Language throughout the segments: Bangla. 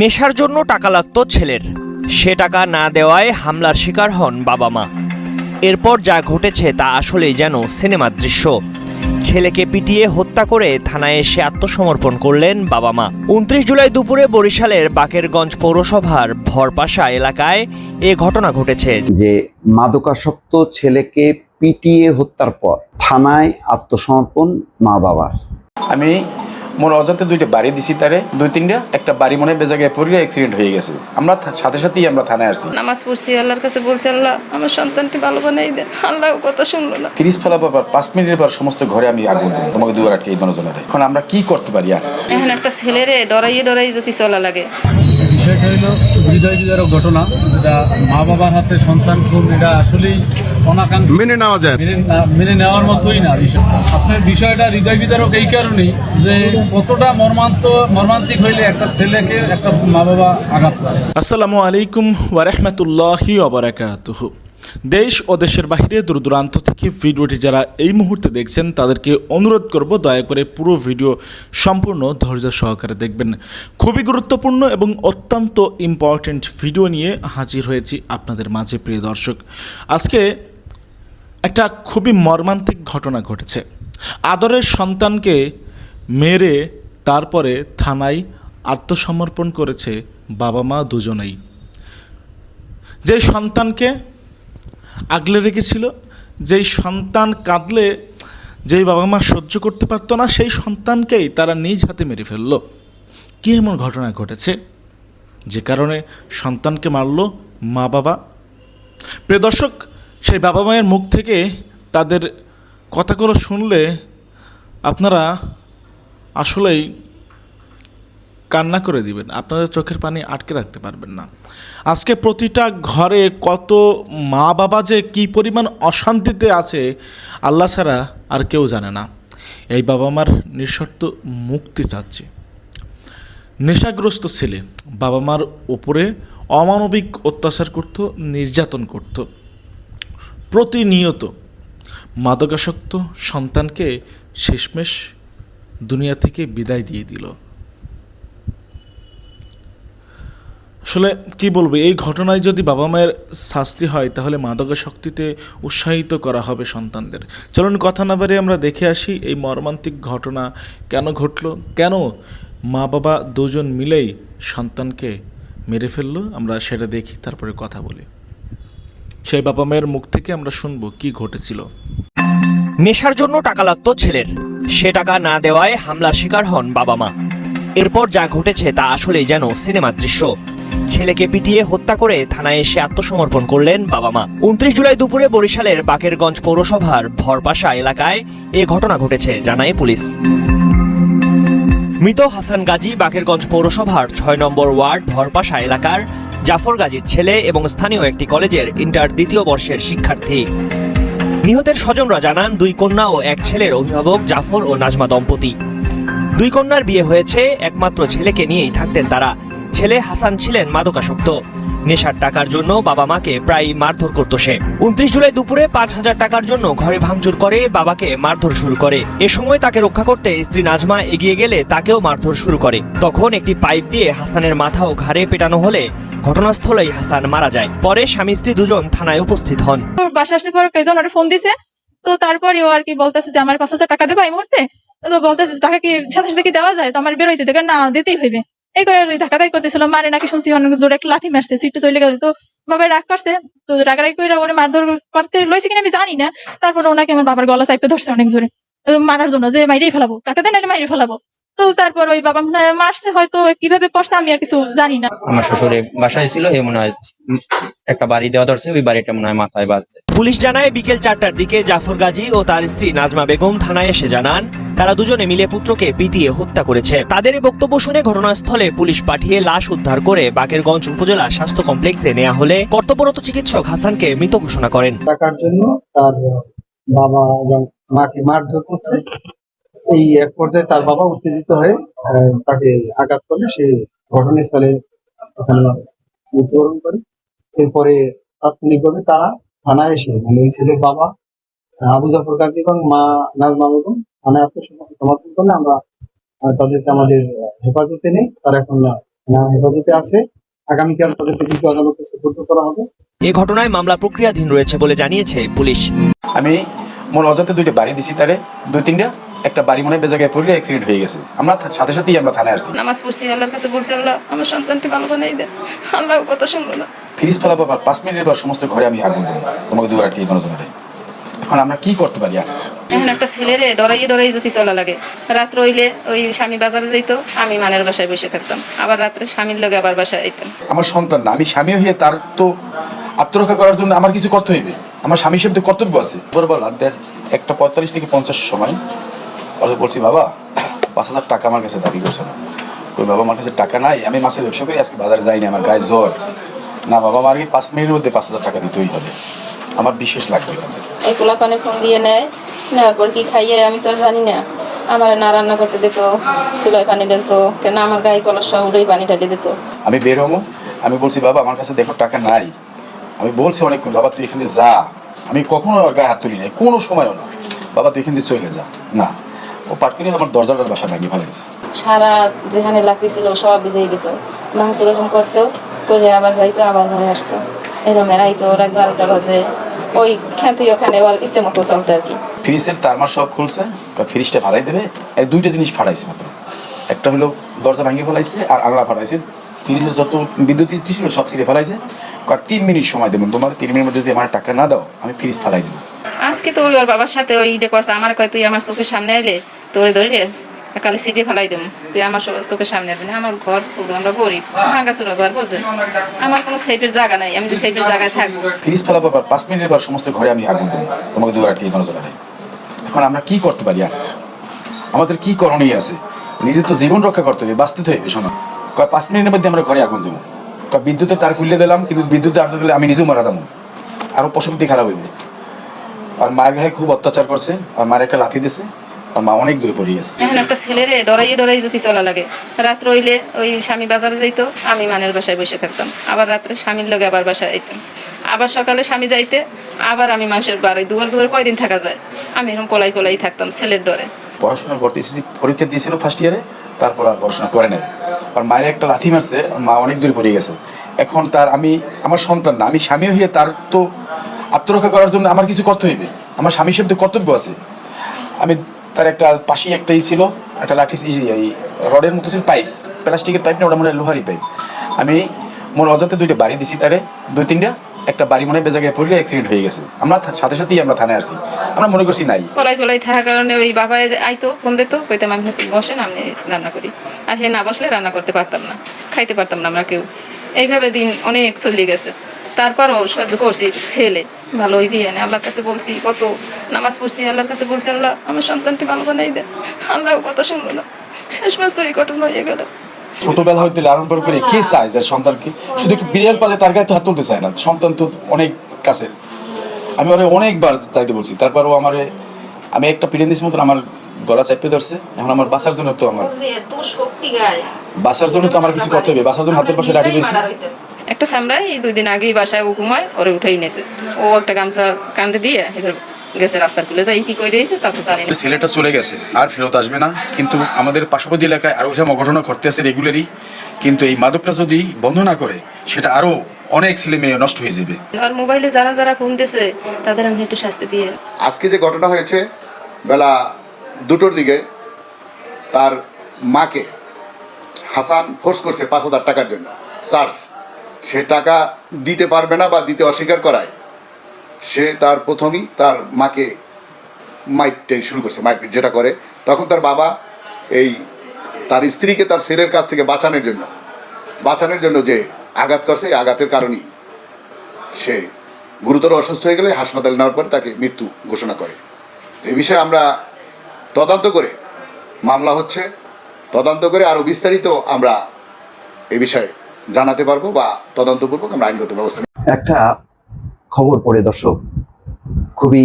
নেশার জন্য টাকা লাগতো ছেলের। সে টাকা না দেওয়ায় হামলার শিকার হন বাবা মা। এরপর যা ঘটেছে তা আসলেই যেন সিনেমার দৃশ্য। ছেলেকে পিটিয়ে হত্যা করে থানায় এসে আত্মসমর্পণ করলেন বাবা মা। উনত্রিশ জুলাই দুপুরে বরিশালের বাকেরগঞ্জ পৌরসভার ভরপাশা এলাকায় এ ঘটনা ঘটেছে। যে মাদকাসক্ত ছেলেকে পিটিয়ে হত্যার পর থানায় আত্মসমর্পণ মা বাবার আমি মোর অজান্তে দুইটা বাড়ি দিছি তারে। দুই তিনটা একটা বাড়ি মনে বেজা বেজাগায় পড়ে অ্যাক্সিডেন্ট হয়ে গেছে। আমরা সাথে সাথেই আমরা থানায় আসছি। নামাজ পড়ছি আল্লাহর কাছে বলছি আল্লাহ আমার সন্তানটি ভালো বানাই দেন। আল্লাহ কথা শুনলো না। ফ্রিজ ফেলা পর পাঁচ মিনিটের পর সমস্ত ঘরে আমি আগুন দিই তোমাকে দুবার আটকে এই জনের এখন আমরা কি করতে পারি আর? এখন একটা ছেলেরে ডরাইয়ে ডরাই যদি চলা লাগে। বিষয়টা হলো হৃদয় বিদারক ঘটনা যেটা মা বাবার হাতে সন্তান খুন এটা আসলেই অনাকাঙ্ক্ষিত। মেনে নেওয়া যায়। মেনে নেওয়ার মতোই না বিষয়। আপনার বিষয়টা হৃদয় বিদারক এই কারণেই যে কতটা মর্মান্ত মর্মান্তিক হইলে একটা ছেলেকে একটা মা বাবা আঘাত করে। আসসালামু আলাইকুম ওয়ারহমতুল্লাহি অবরাকাতুহ দেশ ও দেশের বাহিরে দূর দূরান্ত থেকে ভিডিওটি যারা এই মুহূর্তে দেখছেন, তাদেরকে অনুরোধ করব দয়া করে পুরো ভিডিও সম্পূর্ণ ধৈর্য সহকারে দেখবেন। খুবই গুরুত্বপূর্ণ এবং অত্যন্ত ইম্পর্ট্যান্ট ভিডিও নিয়ে হাজির হয়েছি আপনাদের মাঝে, প্রিয় দর্শক। আজকে একটা খুবই মর্মান্তিক ঘটনা ঘটেছে। আদরের সন্তানকে মেরে তারপরে থানায় আত্মসমর্পণ করেছে বাবা মা দুজনেই। যেই সন্তানকে আগলে রেখেছিল, যেই সন্তান কাঁদলে, যেই বাবা মা সহ্য করতে পারতো না, সেই সন্তানকেই তারা নিজ হাতে মেরে ফেলল। কী এমন ঘটনা ঘটেছে? যে কারণে সন্তানকে মারল মা বাবা। প্রিয় দর্শক, সেই বাবা মায়ের মুখ থেকে তাদের কথাগুলো শুনলে আপনারা আসলেই কান্না করে দিবেন, আপনাদের চোখের পানি আটকে রাখতে পারবেন না। আজকে প্রতিটা ঘরে কত মা বাবা যে কী পরিমাণ অশান্তিতে আছে, আল্লাহ ছাড়া আর কেউ জানে না। এই বাবা মার নিঃশর্ত মুক্তি চাচ্ছে। নেশাগ্রস্ত ছেলে বাবা মার ওপরে অমানবিক অত্যাচার করত, নির্যাতন করত। প্রতিনিয়ত মাদকাসক্ত সন্তানকে শেষমেশ দুনিয়া থেকে বিদায় দিয়ে দিল। আসলে কি বলব, এই ঘটনায় যদি বাবা মায়ের শাস্তি হয়, তাহলে মাদকাসক্তিতে উৎসাহিত করা হবে সন্তানদের। চলুন কথা না বাড়িয়ে আমরা দেখে আসি এই মর্মান্তিক ঘটনা কেন ঘটলো, কেন মা বাবা দুজন মিলেই সন্তানকে মেরে ফেলল, আমরা সেটা দেখি, তারপরে কথা বলি। সেই বাবা মায়ের মুখ থেকে আমরা শুনব কি ঘটেছিল। নেশার জন্য টাকা লাগতো ছেলের। সে টাকা না দেওয়ায় হামলার শিকার হন বাবা মা। এরপর যা ঘটেছে তা আসলেই যেন সিনেমার দৃশ্য। ছেলেকে পিটিয়ে হত্যা করে থানায় এসে আত্মসমর্পণ করলেন বাবা মা। উনত্রিশ জুলাই দুপুরে বরিশালের বাকেরগঞ্জ পৌরসভার ভরপাশা এলাকায় এ ঘটনা ঘটেছে, জানায় পুলিশ। মৃত হাসান গাজী বাকেরগঞ্জ পৌরসভার ছয় নম্বর ওয়ার্ড ভরপাশা এলাকার জাফর গাজীর ছেলে এবং স্থানীয় একটি কলেজের ইন্টার দ্বিতীয় বর্ষের শিক্ষার্থী। নিহতের স্বজনরা জানান, দুই কন্যা ও এক ছেলের অভিভাবক জাফর ও নাজমা দম্পতি। দুই কন্যার বিয়ে হয়েছে, একমাত্র ছেলেকে নিয়েই থাকতেন তারা। ছেলে হাসান ছিলেন মাদকাসক্ত। নেশার টাকার জন্য বাবা মাকে প্রায় মারধর করত সে। উনত্রিশ জুলাই দুপুরে পাঁচ হাজার টাকার জন্য ঘরে ভাঙচুর করে, বাবাকে মারধর শুরু করে। এ সময় তাকে রক্ষা করতে স্ত্রী নাজমা এগিয়ে গেলে তাকেও মারধর শুরু করে। তখন একটি পাইপ দিয়ে হাসানের মাথা ও ঘাড়ে পেটানো হলে ঘটনাস্থলেই হাসান মারা যায়। পরে স্বামী স্ত্রী দুজন থানায় উপস্থিত হন। বাসা আসতে পরে ফোন দিছে। তো তারপরে ও আর কি বলতেছে যে, আমার পাঁচ হাজার টাকা দেবো এই মুহূর্তে? তো বলতেছে, টাকা কি সাথে সাথে কি দেওয়া যায়? তো আমার বেরোইতে দেবে না, দিতেই হইবে। এই করে ধাক্কা ধাক্কা করতেছিল, মারে নাকি শুনছি অনেক জোরে একটা লাঠি মারছে সিটটা চলে গেছে তো বাবা রাগ করছে, তো রাগারাগি করে ওরে মারধর করতে লইছে কিনা আমি জানি না। তারপরে ওনাকে আমার বাবার গলা চাইপে ধরছে অনেক জোরে। মারার জন্য যে মাইরেই ফেলাবো টাকা দেন মাইরে ফেলাবো। তো তারপর ওই বাবা মনে হয় মারছে হয়তো কীভাবে পড়ছে আমি আর কিছু জানি না। আমার শ্বশুরে বাসায় ছিল এ মনে হয় একটা বাড়ি দেওয়া ধরছে ওই বাড়িটা মনে হয় মাথায় বাজছে পুলিশ জানায় বিকেল চারটার দিকে জাফর গাজী ও তার স্ত্রী নাজমা বেগম থানায় এসে জানান তারা দুজনে মিলে পুত্রকে পিটিয়ে হত্যা করেছে। তাদের বক্তব্য শুনে ঘটনাস্থলে পুলিশ পাঠিয়ে লাশ উদ্ধার করে বাকেরগঞ্জ উপজেলা স্বাস্থ্য কমপ্লেক্সে নেওয়া হলে কর্তব্যরত চিকিৎসক হাসানকে মৃত ঘোষণা করেন। টাকার জন্য তার বাবা এবং মাকে মারধর করছে। এই এক পর্যায়ে তার বাবা উত্তেজিত হয়ে তাকে আঘাত করলে সে ঘটনাস্থলে মৃত্যুবরণ করে। এরপরে তাৎক্ষণিকভাবে তারা থানায় এসে মানে এই ছেলের বাবা আহ, আবু জাফর গাজী এবং মা নাজমা বেগম থানায় আত্মসমর্পণ করলে আমরা তাদেরকে আমাদের হেফাজতে নেই। তারা এখন আহ, হেফাজতে আছে। আগামীকাল তাদেরকে দ্বিতীয় আদালতে সুপর্দ করা হবে। এ ঘটনায় মামলা প্রক্রিয়াধীন রয়েছে বলে জানিয়েছে পুলিশ। আমি মোর অজান্তে দুইটা বাড়ি দিছি তারে। দুই তিনটা। একটা বাড়ি মনে হয় বেজাগায় পড়লে অ্যাক্সিডেন্ট হয়ে গেছে। আমরা সাথে সাথেই আমরা থানায় আসছি। নামাজ পড়ছি আল্লাহর কাছে বলছি আল্লাহ আমার সন্তানটি ভালো বানাই দেন। আল্লাহ কথা শুনলো না। ফ্রিজ ফেলা পাবার পাঁচ মিনিটের পর সমস্ত ঘরে আমি আগুন দিই তোমাকে দুবার আটকে কোনো জন্য এখন আমরা কি করতে পারি? আর এখন একটা ছেলেরে ডরাইয়ে ডরাই যদি চলা লাগে। রাত্র হইলে ওই স্বামী বাজারে যাইতো আমি মানের বাসায় বসে থাকতাম। আবার রাত্রে স্বামীর লগে আবার বাসায় আইতাম। আমার সন্তান না আমি স্বামী হয়ে তার তো আত্মরক্ষা করার জন্য আমার কিছু করতে হইবে। আমার স্বামী হিসেবে কর্তব্য আছে। বল বল দেখ একটা পঁয়তাল্লিশ থেকে পঞ্চাশ সময় ওরা বলছি বাবা পাঁচ হাজার টাকা আমার কাছে দাবি করছে না। কই বাবা আমার কাছে টাকা নাই আমি মাছের ব্যবসা করি আজকে বাজারে যাইনি আমার গায়ে জ্বর। না বাবা আমার কি পাঁচ মিনিটের মধ্যে পাঁচ হাজার টাকা দিতেই হবে। আমার বিশেষ লাগবে কাছে ওই পোলা পানে ফোন দিয়ে নেয় নেওয়ার পর কি খাইয়ে আমি তো জানি না। আমার না রান্না করতে দিত চুলায় পানি ঢেলতো কেন আমার গায়ে কলস উড়েই পানি ঢালি দিত। আমি বের হব আমি বলছি বাবা আমার কাছে দেখো টাকা নাই। আমি বলছি অনেকক্ষণ বাবা তুই এখান যা। আমি কখনো ওর গায়ে হাত তুলি নাই কোনো সময়ও না। বাবা তুই এখান থেকে চলে যা। না। ও পাট করে আমার দরজাটার বাসা লাগিয়ে ফেলেছে সারা যেখানে লাকড়ি ছিল সব ভিজিয়ে দিত। ভাঙচুর ওরকম করতো করে আবার যাইতো আবার ঘরে আসতো। এরকম আইতো রাত বারোটা বাজে। ওই খ্যাতি ওখানে ওর ইচ্ছে মতো চলতো আর কি। ফ্রিজের তারমার সব খুলছে ফ্রিজটা ফালাই দেবে। এই দুইটা জিনিস ফাড়াইছে মাত্র। একটা হলো দরজা ভাঙিয়ে ফেলাইছে আর আংলা ফাড়াইছে। ফ্রিজের যত বিদ্যুৎ ছিল সব ছিঁড়ে ফেলাইছে। কয় তিন মিনিট সময় দেবেন তোমার তিন মিনিট মধ্যে যদি আমার টাকা না দাও আমি ফ্রিজ ফালাই দেবো। আজকে তো ওই ওর বাবার সাথে ওই ইডে করছে। আমার কয় তুই আমার চোখের সামনে এলে তোরে ধরে কালি সিটে ফেলাই দেবো তুই আমার সব চোখের সামনে আসবি আমার ঘর ছোট, আমরা গরিব। ভাঙা চোরা ঘর বোঝে আমার কোনো সেফের জায়গা নাই। আমি যে সেফের জায়গায় থাকব। ফ্রিজ ফেলা পাবার পাঁচ মিনিটের পর সমস্ত ঘরে আমি আগুন দেবো। তোমাকে দুবার আটকে জন্য নেই এখন আমরা কি করতে পারি? আমাদের কি করণীয় আছে? নিজের তো জীবন রক্ষা করতে হবে, বাঁচতে হবে, শোনো। কয়, পাঁচ মিনিটের মধ্যে আমরা ঘরে আগুন দেবো। কয়, বিদ্যুতের তার খুলে দিলাম, কিন্তু বিদ্যুতের আগুন দিলে আমি নিজেও মারা যাব। আরও পশুপতি খারাপ হইবে। আর মায়ের গায়ে খুব অত্যাচার করছে, আর মায়ের একটা লাথি দিয়েছে মা অনেক দূরে পড়ে গেছে। এখন একটা ছেলেরে ডরাইয়ে ডরাই যদি চলা লাগে রাত্র হইলে ওই স্বামী বাজারে যাইতো আমি মানের বাসায় বসে থাকতাম। আবার রাত্রে স্বামীর লগে আবার বাসায় আইতাম। আবার সকালে স্বামী যাইতে আবার আমি মানুষের বাড়ি দুবার দুয়ার কয়দিন থাকা যায়? আমি এরকম কোলাই কোলাই থাকতাম ছেলের ডরে। পড়াশোনা করতে এসেছি পরীক্ষা দিয়েছিল ফার্স্ট ইয়ারে তারপর আর পড়াশোনা করে নাই। আর মায়ের একটা লাথি মারছে মা অনেক দূরে পড়ে গেছে। এখন তার আমি আমার সন্তান না আমি স্বামী হয়ে তার তো আত্মরক্ষা করার জন্য আমার কিছু করতে হইবে। আমার স্বামী হিসেবে তো কর্তব্য আছে। আমি তার একটা পাশেই একটাই ছিল, একটা লাঠি রডের মতো ছিল পাইপ, প্লাস্টিকের পাইপ না, ওটা মনে হয় লোহারি পাইপ। আমি মোর অজান্তে দুইটা বাড়ি দিছি তারে, দুই তিনটা, একটা বাড়ি মনে হয় বেজাগায় পড়লে অ্যাক্সিডেন্ট হয়ে গেছে। আমরা সাথে সাথেই আমরা থানায় আসছি। আমরা মনে করছি নাই। কোলাই কোলাই থাকার কারণে ওই বাবা আইতো, ফোন দিত, কইতাম আমি বসেন, আমি রান্না করি। আর সে না বসলে রান্না করতে পারতাম না, খাইতে পারতাম না আমরা কেউ। এইভাবে দিন অনেক চলে গেছে। তারপরও সহ্য করছি ছেলে ভালো হইবি এনে আল্লাহর কাছে বলছি কত নামাজ পড়ছি আল্লাহর কাছে বলছি আল্লাহ আমার সন্তানটি ভালো বানাই দেন। আল্লাহ কথা শুনলো না। শেষ মাস তো এই ঘটনা হয়ে গেল। ছোটবেলা হইতে লালন পালন করে কে চায় যে সন্তানকে? শুধু বিড়াল পালে তার গায়ে তো হাত তুলতে চায় না? সন্তান তো অনেক কাছে। আমি ওরে অনেকবার চাইতে বলছি। তারপরও আমারে আমি একটা পিড়ে দিয়েছি মতন আমার গলা চাপে ধরছে। এখন আমার বাঁচার জন্য তো আমার এত শক্তি গায়। বাঁচার জন্য তো আমার কিছু করতে হবে বাঁচার জন্য হাতের পাশে লাঠি দিয়েছি একটা সামরাই দুই দিন আগেই বাসায় ও ঘুমায় ওরে উঠেই নেছে। ও একটা গামছা কান্দে দিয়ে এবার গেছে রাস্তার খুলে যাই কি করে দিয়েছে তা তো জানি না। ছেলেটা চলে গেছে আর ফেরত আসবে না। কিন্তু আমাদের পার্শ্ববর্তী এলাকায় আরও এরকম অঘটনা ঘটতে আছে রেগুলারই কিন্তু এই মাদকটা যদি বন্ধ না করে সেটা আরও অনেক ছেলে মেয়ে নষ্ট হয়ে যাবে। আর মোবাইলে যারা যারা ফোন দিয়েছে তাদের আমি একটু শাস্তি দিয়ে। আজকে যে ঘটনা হয়েছে বেলা দুটোর দিকে তার মাকে হাসান ফোর্স করছে পাঁচ হাজার টাকার জন্য। চার্জ সে টাকা দিতে পারবে না বা দিতে অস্বীকার করায়। সে তার প্রথমেই তার মাকে মাইটটাই শুরু করছে মাইটপিট যেটা করে। তখন তার বাবা এই তার স্ত্রীকে তার ছেলের কাছ থেকে বাঁচানোর জন্য বাঁচানোর জন্য যে আঘাত করছে, এই আঘাতের কারণেই সে গুরুতর অসুস্থ হয়ে গেলে হাসপাতালে নেওয়ার পরে তাকে মৃত্যু ঘোষণা করে। এই বিষয়ে আমরা তদন্ত করে মামলা হচ্ছে, তদন্ত করে আরও বিস্তারিত আমরা এ বিষয়ে জানাতে পারব বা তদন্তপূর্বক আমরা আইনগত ব্যবস্থা। একটা খবর পড়ে দর্শক, খুবই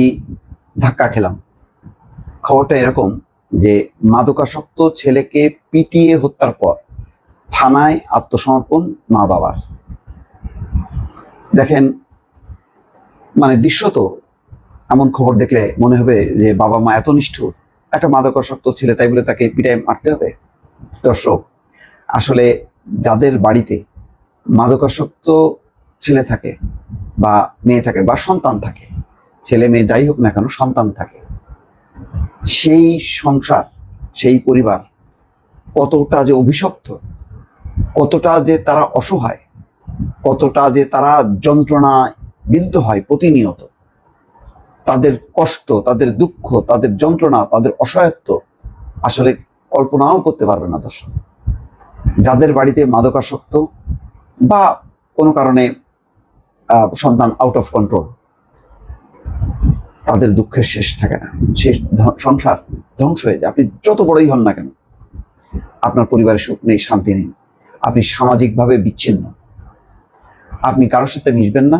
ধাক্কা খেলাম। খবরটা এরকম যে মাদকাসক্ত ছেলেকে পিটিয়ে হত্যার পর থানায় আত্মসমর্পণ মা বাবার। দেখেন মানে দৃশ্যত এমন খবর দেখলে মনে হবে যে বাবা মা এত নিষ্ঠুর, একটা মাদকাসক্ত ছেলে, তাই বলে তাকে পিটায় মারতে হবে? দর্শক, আসলে যাদের বাড়িতে মাদকাসক্ত ছেলে থাকে বা মেয়ে থাকে বা সন্তান থাকে, ছেলে মেয়ে যাই হোক না কেন সন্তান থাকে, সেই সংসার, সেই পরিবার কতটা যে অভিশপ্ত, কতটা যে তারা অসহায়, কতটা যে তারা যন্ত্রণায় বিদ্ধ হয় প্রতিনিয়ত। তাদের কষ্ট, তাদের দুঃখ, তাদের যন্ত্রণা, তাদের অসহায়ত্ব আসলে কল্পনাও করতে পারবে না দর্শক। যাদের বাড়িতে মাদকাসক্ত বা কোনো কারণে সন্তান আউট অফ কন্ট্রোল তাদের দুঃখের শেষ থাকে না। শেষ সংসার ধ্বংস হয়ে যায়। আপনি যত বড়ই হন না কেন, আপনার পরিবারের সুখ নেই, শান্তি নেই। আপনি সামাজিকভাবে বিচ্ছিন্ন। আপনি কারোর সাথে মিশবেন না।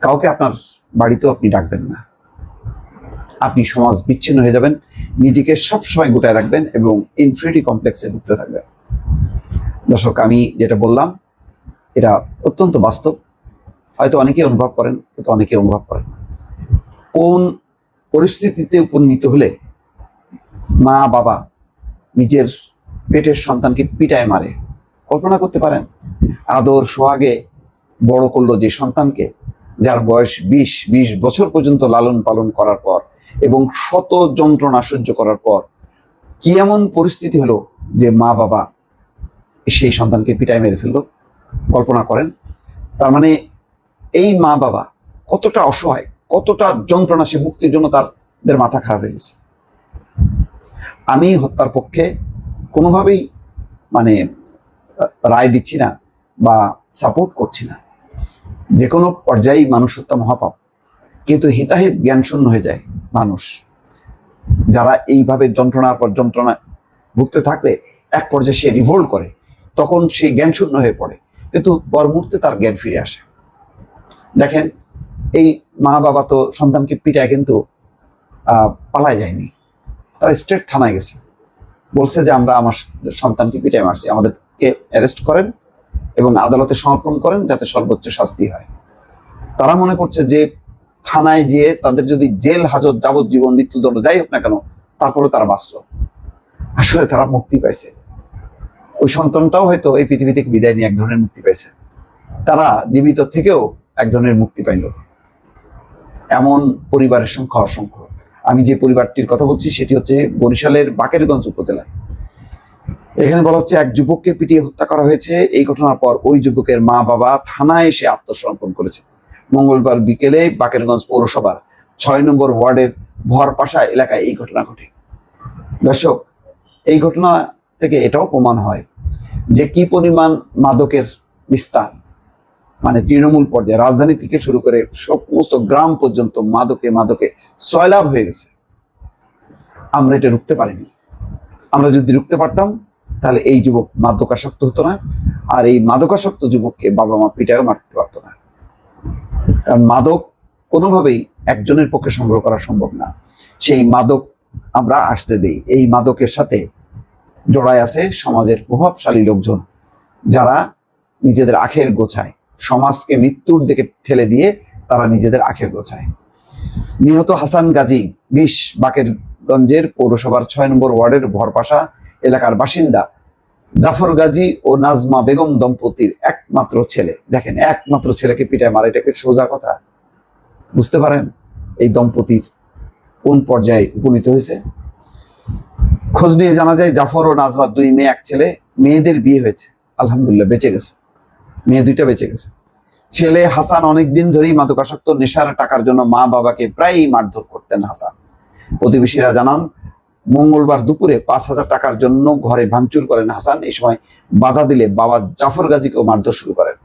কাউকে আপনার বাড়িতেও আপনি ডাকবেন না। আপনি সমাজ বিচ্ছিন্ন হয়ে যাবেন। নিজেকে সবসময় গোটায় রাখবেন এবং ইনফিনিটি কমপ্লেক্সে ঢুকতে থাকবেন। দর্শক, আমি যেটা বললাম এটা অত্যন্ত বাস্তব। হয়তো অনেকেই অনুভব করেন, কিন্তু অনেকে অনুভব করেন কোন পরিস্থিতিতে উপনীত হলে মা, বাবা নিজের পেটের সন্তানকে পিটায় মারে? কল্পনা করতে পারেন, আদর, সোহাগে বড় করল যে সন্তানকে, যার বয়স বিশ বিশ বছর পর্যন্ত লালন পালন করার পর এবং শত যন্ত্রণা সহ্য করার পর কি এমন পরিস্থিতি হলো যে মা, বাবা সেই সন্তানকে পিটায় মেরে ফেলল? কল্পনা করেন, তার মানে এই মা বাবা কতটা অসহায়, কতটা যন্ত্রণা সে মুক্তির জন্য তাদের মাথা খারাপ হয়ে গেছে। আমি হত্যার পক্ষে কোনোভাবেই মানে রায় দিচ্ছি না বা সাপোর্ট করছি না। যে কোনো পর্যায়েই মানুষ হত্যা মহাপাপ, কিন্তু হিতাহিত জ্ঞান শূন্য হয়ে যায় মানুষ। যারা এইভাবে যন্ত্রণার পর যন্ত্রণা ভুগতে থাকলে এক পর্যায়ে সে রিভোল্ট করে, তখন সে জ্ঞান শূন্য হয়ে পড়ে। কিন্তু মুহূর্তে তার জ্ঞান ফিরে আসে। দেখেন, এই মা বাবা তো সন্তানকে পিটায় কিন্তু পালায় যায়নি। তারা স্টেট থানায় গেছে। বলছে যে, আমরা আমার সন্তানকে পিটায় মারছি। আমাদেরকে অ্যারেস্ট করেন এবং আদালতে সমর্পণ করেন যাতে সর্বোচ্চ শাস্তি হয়। তারা মনে করছে যে, থানায় গিয়ে তাদের যদি জেল, হাজত, যাবজ্জীবন, মৃত্যুদণ্ড যাই হোক না কেন তারপরে তারা বাঁচলো। আসলে তারা মুক্তি পাইছে। ওই সন্তানটাও হয়তো এই পৃথিবী থেকে বিদায় নিয়ে এক ধরনের মুক্তি পেয়েছে। তারা জীবিত থেকেও এক ধরনের মুক্তি পাইল। এমন পরিবারের সংখ্যা অসংখ্য। আমি যে পরিবারটির কথা বলছি, সেটি হচ্ছে বরিশালের বাকেরগঞ্জ উপজেলায়। এখানে বলা হচ্ছে, এক যুবককে পিটিয়ে হত্যা করা হয়েছে। এই ঘটনার পর ওই যুবকের মা বাবা থানায় এসে আত্মসমর্পণ করেছে। মঙ্গলবার বিকেলে বাকেরগঞ্জ পৌরসভার ছয় নম্বর ওয়ার্ডের ভরপাশা এলাকায় এই ঘটনা ঘটে। দর্শক, এই ঘটনা থেকে এটাও প্রমাণ হয় যে কি পরিমাণ মাদকের বিস্তার? মানে তৃণমূল পর্যায়ে, রাজধানী থেকে শুরু করে সমস্ত গ্রাম পর্যন্ত মাদকে মাদকে সয়লাভ হয়ে গেছে। আমরা এটা রুখতে পারিনি। আমরা যদি রুখতে পারতাম, তাহলে এই যুবক মাদকাসক্ত হতো না, আর এই মাদকাসক্ত যুবককে বাবা মা পিটায়ও মারতে পারতো না। কারণ মাদক কোনোভাবেই একজনের পক্ষে সংগ্রহ করা সম্ভব না। সেই মাদক আমরা আসতে দেই। এই মাদকের সাথে জড়ায় আছে সমাজের প্রভাবশালী লোকজন, যারা নিজেদের আখের গোছায়। সমাজকে মৃত্যুর দিকে ঠেলে দিয়ে তারা নিজেদের আখের গোছায়। নিহত হাসান গাজী বিশ বাকেরগঞ্জের পৌরসভার ছয় নম্বর ওয়ার্ডের ভরপাশা এলাকার বাসিন্দা জাফর গাজী ও নাজমা বেগম দম্পতির একমাত্র ছেলে। দেখেন, একমাত্র ছেলেকে পিটায় মারা এটাকে সোজা কথা? বুঝতে পারেন এই দম্পতির কোন পর্যায়ে উপনীত হয়েছে? খোঁজ নিয়ে জানা যায় জাফর ও নাজমার দুই মেয়ে, এক ছেলে। মেয়েদের বিয়ে হয়েছে। আলহামদুলিল্লাহ, বেঁচে গেছে। মেয়ে দুইটা বেঁচে গেছে। ছেলে হাসান অনেকদিন ধরেই মাদকাসক্ত, নেশার টাকার জন্য মা বাবাকে প্রায়ই মারধর করতেন হাসান। প্রতিবেশীরা জানান, মঙ্গলবার দুপুরে পাঁচ হাজার টাকার জন্য ঘরে ভাঙচুর করেন হাসান। এই সময় বাধা দিলে বাবা জাফর গাজীকেও মারধর শুরু করেন।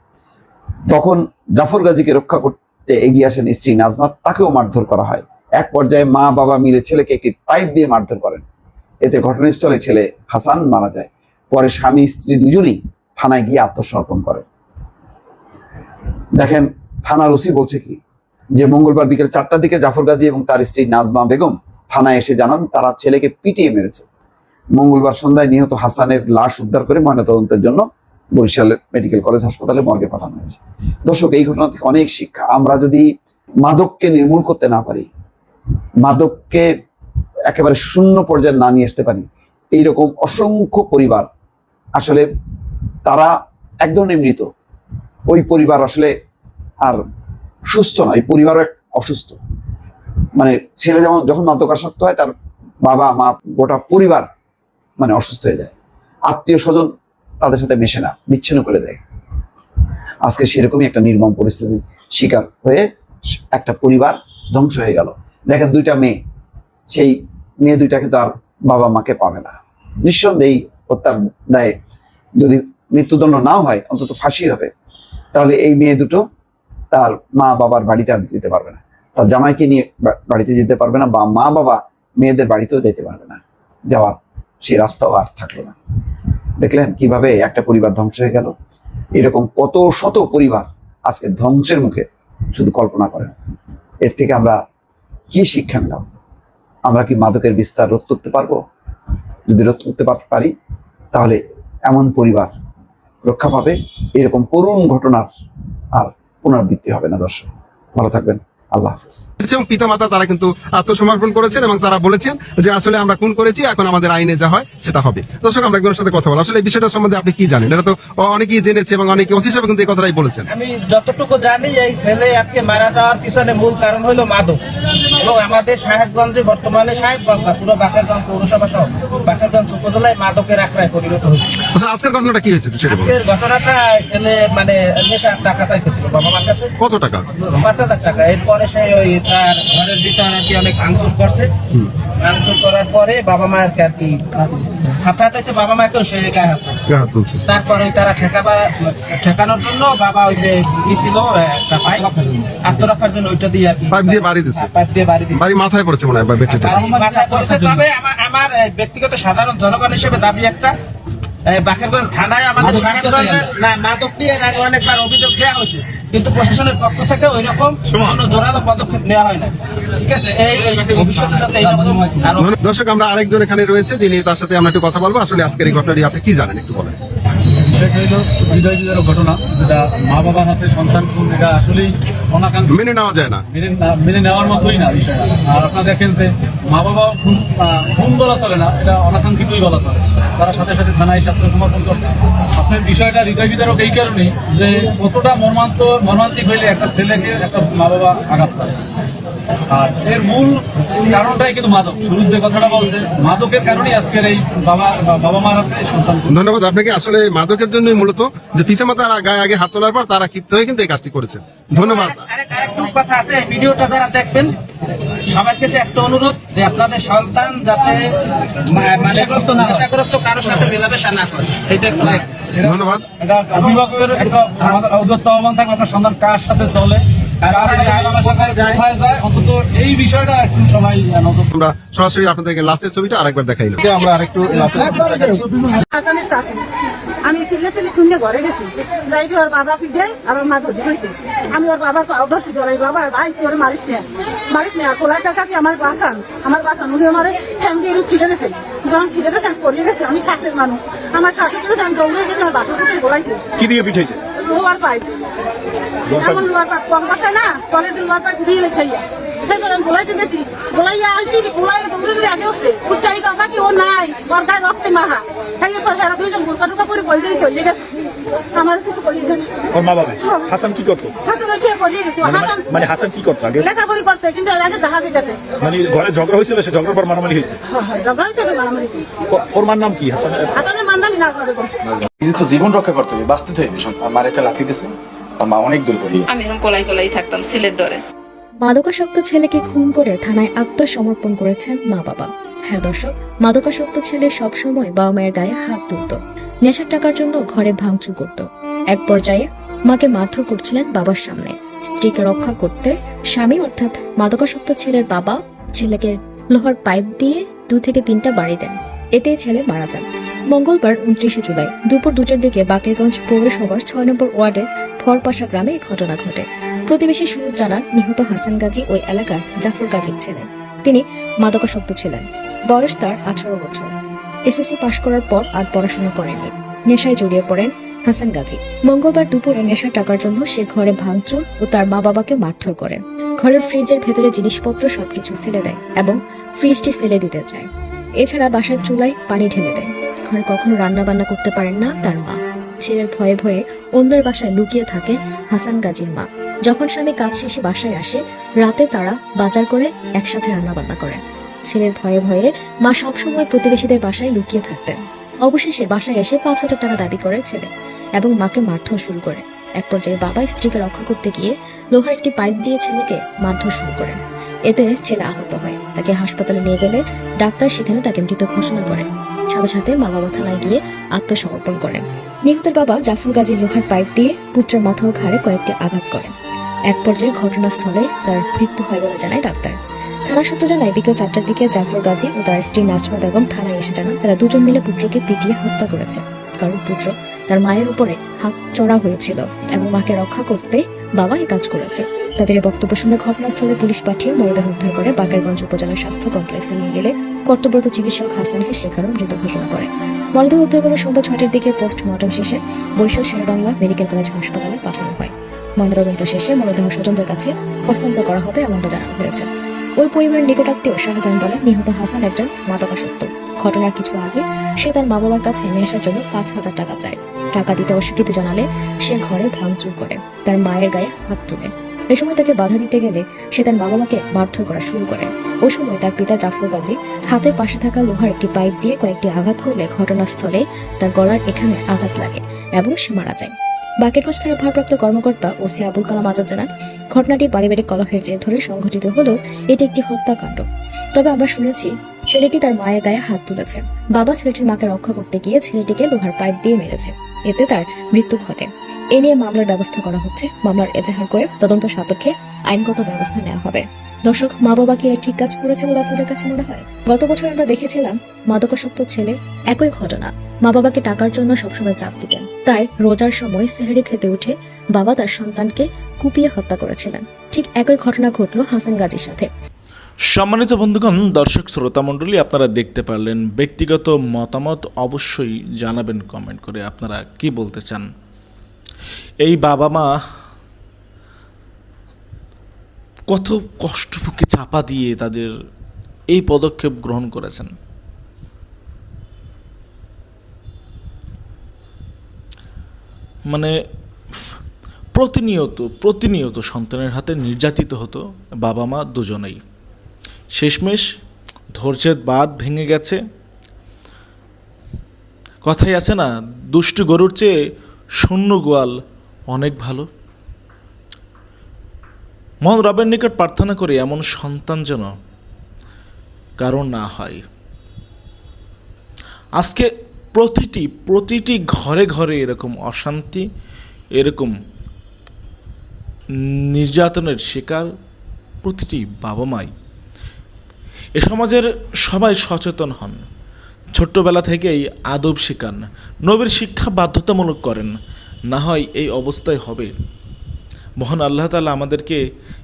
তখন জাফর গাজীকে রক্ষা করতে এগিয়ে আসেন স্ত্রী নাজমা। তাকেও মারধর করা হয়। এক পর্যায়ে মা বাবা মিলে ছেলেকে একটি পাইপ দিয়ে মারধর করেন। এতে ঘটনাস্থলে ছেলে হাসান মারা যায়। পরে স্বামী, স্ত্রী দুজনেই থানায় গিয়ে আত্মসমর্পণ করেন দেখেন, থানার ওসি বলছে কি, যে মঙ্গলবার বিকেল চারটার দিকে জাফর গাজী এবং তার স্ত্রী নাজমা বেগম থানায় এসে জানান, তারা ছেলেকে পিটিয়ে মেরেছে। মঙ্গলবার সন্ধ্যায় নিহত হাসানের লাশ উদ্ধার করে ময়নাতদন্তের জন্য বরিশাল মেডিকেল কলেজ হাসপাতালে মর্গে পাঠানো হয়েছে। দর্শক, এই ঘটনা থেকে অনেক শিক্ষা। আমরা যদি মাদককে নির্মূল করতে না পারি, মাদককে একেবারে শূন্য পর্যায়ে না নিয়ে আসতে পারি। এইরকম অসংখ্য পরিবার। আসলে তারা এক ধরনের মৃত ওই পরিবার আসলে আর সুস্থ না এই পরিবারও অসুস্থ। মানে ছেলে যেমন, যখন মাদকাসক্ত হয়, তার বাবা, মা, গোটা পরিবার মানে অসুস্থ হয়ে যায়। আত্মীয় স্বজন তাদের সাথে মেশে না, বিচ্ছিন্ন করে দেয়। আজকে সেরকমই একটা নির্মম পরিস্থিতির শিকার হয়ে একটা পরিবার ধ্বংস হয়ে গেল। দেখেন দুইটা মেয়ে। সেই মেয়ে দুইটাকে তো আর বাবা মাকে পাবে না। নিঃসন্দেহে হত্যার দায়ে যদি মৃত্যুদণ্ড না হয়, অন্তত ফাঁসি হবে, তাহলে এই মেয়ে দুটো তার মা বাবার বাড়িতে আর যেতে পারবে না। তার জামাইকে নিয়ে বাড়িতে যেতে পারবে না বা মা বাবা মেয়েদের বাড়িতেও যেতে পারবে না। যাওয়ার সেই রাস্তাও আর থাকল না। দেখলেন কীভাবে একটা পরিবার ধ্বংস হয়ে গেল। এরকম কত শত পরিবার আজকে ধ্বংসের মুখে শুধু কল্পনা করেন। এর থেকে আমরা কি শিক্ষা নিলাম? আমরা কি মাদকের বিস্তার রোধ করতে পারব? যদি রোধ করতে পার- তাহলে এমন পরিবার রক্ষা পাবে। এরকম করুণ ঘটনার আর পুনরাবৃত্তি হবে না, দর্শক। ভালো থাকবেন। আল্লাহ হাফিজ। এবং পিতা মাতা তারা কিন্তু আত্মসমর্পণ করেছেন এবং তারা বলেছেন যে আসলে আমরা খুন করেছি এখন আমাদের আইনে যা হয় সেটা হবে। দর্শক আমরা একজনের সাথে কথা বলা আসলে এই বিষয়টা সম্বন্ধে আপনি কি জানেন? এটা তো অনেকেই জেনেছে এবং অনেকে ওসি হিসেবে কিন্তু এই কথাটাই বলেছেন। আমি যতটুকু জানি এই ছেলে আজকে মারা যাওয়ার পিছনে মূল কারণ হলো মাদক। এবং আমাদের সাহেবগঞ্জে বর্তমানে সাহেবগঞ্জ না পুরো বাকেরগঞ্জ পৌরসভা সহ বাকেরগঞ্জ উপজেলায় মাদকের আখড়ায় পরিণত হয়েছে। আজকের ঘটনাটা কি হয়েছে। আজকের ঘটনাটা ছেলে মানে নেশার টাকা চাইতেছিল বাবা মার কাছে। কত টাকা? পাঁচ হাজার টাকা। এরপরে সে ওই তার ঘরের ভিতর আর কি অনেক ভাঙচুর করছে। ভাঙচুর করার পরে বাবা মায়ের আর কি হয়েছে বাবা মাকেও সে গায়ে হাত তারপরে তারা ঠেকাবা ঠেকানোর জন্য বাবা ওই যে ছিল একটা পাইপ আত্মরক্ষার জন্য ওইটা দিয়ে আর কি পাইপ দিয়ে বাড়ি দিচ্ছে পাইপ দিয়ে বাড়ি দিচ্ছে বাড়ি মাথায় পড়েছে মনে হয় বা বেটেটা মাথায় পড়েছে। তবে আমার ব্যক্তিগত সাধারণ জনগণ হিসেবে দাবি একটা বাকেরগঞ্জ থানায় আমাদের সাহেবগঞ্জের না মাদক নিয়ে আগে অনেকবার অভিযোগ দেওয়া হয়েছে। কিন্তু প্রশাসনের পক্ষ থেকে ওই রকম কোনো জোরালো পদক্ষেপ নেওয়া হয় না ঠিক আছে এই এই ভবিষ্যতে যাতে এইরকম দর্শক আমরা আরেকজন এখানে রয়েছে যিনি তার সাথে আমরা একটু কথা বলব। আসলে আজকের এই ঘটনাটি আপনি কি জানেন একটু বলেন? সেটা হলো হৃদয় বিদারক ঘটনা যেটা মা বাবার হাতে সন্তান খুন এটা আসলেই অনাকাঙ্ক্ষিত। মেনে নেওয়া যায় না। মেনে মেনে নেওয়ার মতোই না বিষয়টা। আর আপনারা দেখেন যে মা বাবা খুন খুন বলা চলে না এটা অনাকাঙ্ক্ষিতই বলা চলে। তারা সাথে সাথে থানায় করছে। আপনার বিষয়টা হৃদয় বিদারক এই কারণেই যে কতটা মর্মান্ত মর্মান্তিক হইলে একটা ছেলেকে একটা মা বাবা আঘাত করে। আর এর মূল কারণটাই কিন্তু মাদক। শুরু যে কথাটা বলছে মাদকের কারণেই আজকের এই বাবা বাবা মার হাতে সন্তান ধন্যবাদ। আপনাকে আসলে মাদকের জন্যই মূলত যে পিতামাতার গায়ে আগে হাত তোলার পর তারা ক্ষিপ্ত হয়ে কিন্তু এই কাজটি করেছেন। ধন্যবাদ। আরেকটু কথা আছে ভিডিওটা যারা দেখবেন সবার কাছে একটা অনুরোধ যে আপনাদের সন্তান যাতে মা- মানে নেশাগ্রস্ত কারোর সাথে মেলামেশা না করে এটা একটু ধন্যবাদ। এটা অভিভাবকের একটা আমাদের উদ্যত্ত আহ্বান থাকবে আপনার সন্তান কার সাথে চলে? আমরা সরাসরি আপনাদেরকে লাস্টের ছবিটা আরেকবার আমরা আরেকটু আমি ছেলে ছেলে শুনে ঘরে গেছি। যাই ওর বাবা পিঠে আর ওর মা ধরে গেছে আমি ওর বাবার ধরছি ধরাই বাবা ভাই তোর মারিস না। মারিস না। কোলার টাকাকে আমার বাসান আমার বাসান উনি আমার দিয়ে ছিঁড়ে গেছে। যখন ছিঁড়ে গেছে আমি পড়িয়ে গেছি আমি শ্বাসের মানুষ। আমার গেছে আমি দৌড়ে গেছি আমার বাসা কি দিয়ে পিঠাইছে লোহার পাইপ। এমন লোহার পাইপ। কম বসে না কলেজের লোহার পাইপ দিয়ে লেখাইয়া সেবার আমি গেছি। গোলাইয়া আইসি গোলাইয়া দৌড়ে দৌড়ে আগে উঠছে উঠটাই কথা কি ও নাই ওর গায়ে রক্তে মাহা খাইয়ে পর সারা দুইজন বোরকা টুকা করে বই দিয়ে চলে গেছে। আমার কিছু করিয়েছে ওর মা বাবা হাসান কি করতো? হাসান হচ্ছে করিয়ে গেছে হাসান মানে হাসান কি করতো আগে? লেখাপড়ি করতে কিন্তু এর আগে দেখা গেছে। মানে ঘরে ঝগড়া হয়েছিল সে ঝগড়ার পর মারামারি হয়েছে। ঝগড়া হয়েছে মারামারি ওর মার নাম কি? হাসান হাসানের না জীবন রক্ষা করতে হবে বাঁচতে হবে। আমার একটা লাথি দিয়েছে অনেক দূর আমি এরকম পলাই থাকতাম সিলেট ডরে মাদকাসক্ত ছেলেকে খুন করে থানায় আত্মসমর্পণ করেছেন মা বাবা হ্যাঁ দর্শক, মাদকাসক্ত ছেলে সবসময় বাবা মায়ের গায়ে হাত তুলত। নেশার টাকার জন্য ঘরে ভাঙচুর করত। এক পর্যায়ে মাকে মারধর করছিলেন বাবার সামনে। স্ত্রীকে রক্ষা করতে স্বামী, অর্থাৎ মাদকাসক্ত ছেলের বাবা, ছেলেকে লোহার পাইপ দিয়ে দু থেকে তিনটা বাড়ি দেন। এতে ছেলে মারা যান। মঙ্গলবার উনত্রিশে জুলাই দুপুর দুটার দিকে বাকেরগঞ্জ পৌরসভার ছয় নম্বর ওয়ার্ডে ফরপাশা গ্রামে ঘটনা ঘটে। প্রতিবেশী সুরজ জানান, নিহত হাসান গাজী ওই এলাকার জাফর গাজীর ছিলেন তিনি মাদকাসক্ত ছিলেন। বয়স তার আঠারো বছর। এসএসসি পাশ করার পর আর পড়াশোনা করেননি। নেশায় জড়িয়ে পড়েন হাসান গাজী। মঙ্গলবার দুপুরে নেশার টাকার জন্য সে ঘরে ভাঙচুর ও তার মা বাবাকে মারধর করে। ঘরের ফ্রিজের ভেতরে জিনিসপত্র সবকিছু ফেলে দেয় এবং ফ্রিজটি ফেলে দিতে চায়। এছাড়া বাসার চুলায় পানি ঢেলে দেয়। ঘরে কখনো রান্না বান্না করতে পারেন না তার মা। ছেলের ভয়ে ভয়ে অন্যের বাসায় লুকিয়ে থাকে হাসান গাজীর মা। যখন স্বামী কাজ শেষে বাসায় আসে, রাতে তারা বাজার করে একসাথে রান্না বান্না করেন। ছেলের ভয়ে ভয়ে মা সবসময় প্রতিবেশীদের বাসায় লুকিয়ে থাকতেন। অবশেষে বাসায় এসে পাঁচ হাজার টাকা দাবি করে ছেলে এবং মাকে মারধর শুরু করে। এক পর্যায়ে বাবা স্ত্রীকে রক্ষা করতে গিয়ে লোহার একটি পাইপ দিয়ে ছেলেকে মারধর শুরু করেন। এতে ছেলে আহত হয়। তাকে হাসপাতালে নিয়ে গেলে ডাক্তার সেখানে তাকে মৃত ঘোষণা করেন। সাথে সাথে মা বাবা থানায় গিয়ে আত্মসমর্পণ করেন। নিহতের বাবা জাফর গাজী লোহার পাইপ দিয়ে পুত্রের মাথা ও ঘাড়ে কয়েকটি আঘাত করেন। এক পর্যায়ে ঘটনাস্থলে তার মৃত্যু হয় বলে জানায় ডাক্তার। থানা সূত্র জানায়, বিকেল চারটার দিকে জাফর গাজী ও তার স্ত্রী নাজমা বেগম থানায় এসে জানান তারা দুজন মিলে পুত্রকে পিটিয়ে হত্যা করেছে। কারণ পুত্র তার মায়ের উপরে হাত চড়া হয়েছিল এবং মাকে রক্ষা করতে বাবা কাজ করেছে। তাদের বক্তব্য শুনে ঘটনাস্থলে পুলিশ পাঠিয়ে মরদেহ উদ্ধার করে বাকেরগঞ্জ উপজেলা স্বাস্থ্য কমপ্লেক্সে নিয়ে গেলে কর্তব্যরত চিকিৎসক হাসানকে সেখানেও মৃত ঘোষণা করে। মরদেহ উদ্ধার করে সন্ধ্যা ছয়টার দিকে পোস্টমর্টম শেষে বরিশাল শেরবাংলা মেডিকেল কলেজ হাসপাতালে পাঠানো হয়। ময়নাতদন্ত শেষে মরদেহ স্বজনদের কাছে হস্তান্তর করা হবে এমনটা জানানো হয়েছে। ওই পরিবারের নিকটাত্মীয় শাহজাহান বলেন, নিহত হাসান একজন মাদকাসক্ত। ঘটনার কিছু আগে সে তার মা বাবার কাছে নেশার জন্য পাঁচ হাজার টাকা চায়। টাকা দিতে অস্বীকৃতি জানালে সে ঘরে ভাঙচুর করে, তার মায়ের গায়ে হাত তুলে। এ সময় তাকে বাধা দিতে গেলে সে তার মা বাবাকে মারধর করা শুরু করে। ওই সময় তার পিতা জাফর গাজী হাতের পাশে থাকা লোহার একটি পাইপ দিয়ে কয়েকটি আঘাত করলে ঘটনাস্থলে তার গলার এখানে আঘাত লাগে এবং সে মারা যায়। বাকেরগঞ্জ থানার ভারপ্রাপ্ত কর্মকর্তা ওসি আবুল কালাম আজাদ জানান, ঘটনাটি পারিবারিক কলহের জের ধরে সংঘটিত হলেও এটি একটি হত্যাকাণ্ড। তবে আমরা শুনেছি, ছেলেটি তার মায়ের গায়ে হাত তুলেছে। বাবা ছেলেটির মাকে রক্ষা করতে গিয়ে ছেলেটিকে লোহার পাইপ দিয়ে মেরেছে। এতে তার মৃত্যু ঘটে। এ নিয়ে মামলার ব্যবস্থা করা হচ্ছে। মামলার এজাহার করে তদন্ত সাপেক্ষে আইনগত ব্যবস্থা নেওয়া হবে। দর্শক মা বাবা কি ঠিক কাজ করেছে বলে আপনাদের কাছে মনে হয়? গত বছর আমরা দেখেছিলাম মাদকাসক্ত ছেলে একই ঘটনা। মা বাবাকে টাকার জন্য সবসময় চাপ দিতেন। তাই রোজার সময় সেহারি খেতে উঠে বাবা তার সন্তানকে কুপিয়ে হত্যা করেছিলেন। ঠিক একই ঘটনা ঘটলো হাসান গাজীর সাথে। সম্মানিত বন্ধুগণ, দর্শক, শ্রোতা মণ্ডলী, আপনারা দেখতে পারলেন ব্যক্তিগত মতামত অবশ্যই জানাবেন কমেন্ট করে আপনারা কি বলতে চান? এই বাবা মা কত কষ্ট বুকে চাপা দিয়ে তাদের এই পদক্ষেপ গ্রহণ করেছেন। মানে প্রতিনিয়ত প্রতিনিয়ত সন্তানের হাতে নির্যাতিত হতো বাবা মা দুজনেই। শেষমেশ ধৈর্যের বাদ ভেঙে গেছে। কথাই আছে না, দুষ্টু গরুর চেয়ে শূন্য গোয়াল অনেক ভালো। মন রবের নিকট প্রার্থনা করি, এমন সন্তান যেন কারণ না হয়। আজকে প্রতিটি প্রতিটি ঘরে ঘরে এরকম অশান্তি, এরকম নির্যাতনের শিকার প্রতিটি বাবা মাই এ সমাজের সবাই সচেতন হন। ছোট্টবেলা থেকেই আদব শিখান। নবীর শিক্ষা বাধ্যতামূলক করেন। না হয় এই অবস্থায় হবে। মহান আল্লাহ তালা আমাদেরকে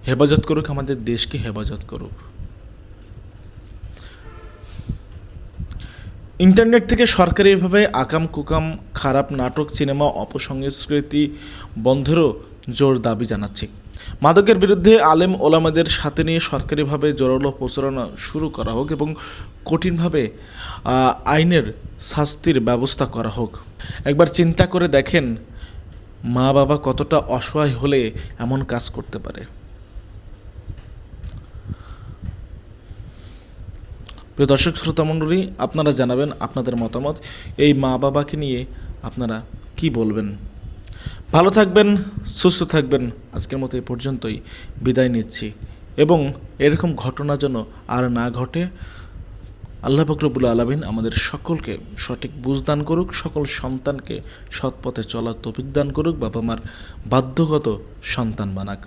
হেফাজত করুক, আমাদের দেশকে হেফাজত করুক। ইন্টারনেট থেকে সরকারিভাবে আকাম কুকাম খারাপ নাটক, সিনেমা, অপসংস্কৃতি বন্ধেরও জোর দাবি জানাচ্ছি। মাদকের বিরুদ্ধে আলেম ওলামাদের সাথে নিয়ে সরকারিভাবে জোরালো প্রচারণা শুরু করা হোক এবং কঠিনভাবে আইনের শাস্তির ব্যবস্থা করা হোক। একবার চিন্তা করে দেখেন মা বাবা কতটা অসহায় হলে এমন কাজ করতে পারে? প্রিয় দর্শক, শ্রোতা মণ্ডলী, আপনারা জানাবেন আপনাদের মতামত। এই মা বাবাকে নিয়ে আপনারা কি বলবেন? ভালো থাকবেন, সুস্থ থাকবেন। আজকের মতো এই পর্যন্তই। বিদায় নিচ্ছি। এবং এরকম ঘটনা যেন আর না ঘটে আল্লাহ ফকরবুল আলমিন আমাদের সকলকে সঠিক বুঝ দান করুক, সকল সন্তানকে সৎপথে চলার তৌফিক দান করুক, বাবা মার বাধ্যগত সন্তান বানাক।